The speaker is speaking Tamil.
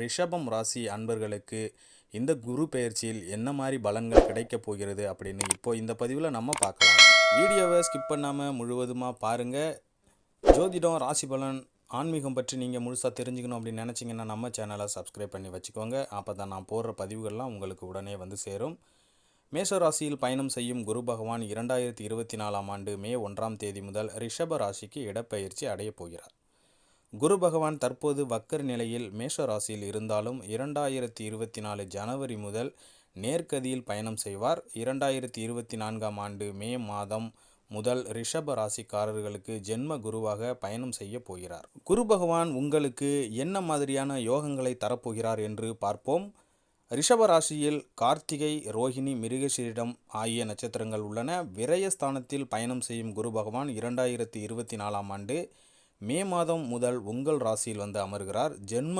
ரிஷபம் ராசி அன்பர்களுக்கு இந்த குரு பெயர்ச்சியில் என்ன மாதிரி பலன்கள் கிடைக்கப் போகிறது அப்படின்னு இப்போ இந்த பதிவில் நம்ம பார்க்கலாம். வீடியோவை ஸ்கிப் பண்ணாமல் முழுவதுமாக பாருங்கள் ஜோதிடம் ராசி பலன் ஆன்மீகம் பற்றி நீங்கள் முழுசாக தெரிஞ்சுக்கணும் அப்படின்னு நினச்சிங்கன்னா நம்ம சேனலை சப்ஸ்கிரைப் பண்ணி வச்சுக்கோங்க. அப்போ தான் நான் போடுற பதிவுகள்லாம் உங்களுக்கு உடனே வந்து சேரும். மேஷ ராசியில் பயணம் செய்யும் குரு பகவான் இரண்டாயிரத்தி இருபத்தி நாலாம் ஆண்டு மே ஒன்றாம் தேதி முதல் ரிஷப ராசிக்கு இடப்பெயர்ச்சி அடையப் போகிறார். குரு பகவான் தற்போது வக்கர் நிலையில் மேஷ ராசியில் இருந்தாலும் இரண்டாயிரத்தி இருபத்தி நாலு ஜனவரி முதல் நேர்கதியில் பயணம் செய்வார். இரண்டாயிரத்தி இருபத்தி நான்காம் ஆண்டு மே மாதம் முதல் ரிஷப ராசிக்காரர்களுக்கு ஜென்ம குருவாக பயணம் செய்ய போகிறார். குரு பகவான் உங்களுக்கு என்ன மாதிரியான யோகங்களை தரப்போகிறார் என்று பார்ப்போம். ரிஷப ராசியில் கார்த்திகை ரோஹிணி மிருகசீரிடம் ஆகிய நட்சத்திரங்கள் உள்ளன. விரயஸ்தானத்தில் பயணம் செய்யும் குரு பகவான் இரண்டாயிரத்தி இருபத்தி நாலாம் ஆண்டு மே மாதம் முதல் உங்கள் ராசியில் வந்து அமர்கிறார். ஜென்ம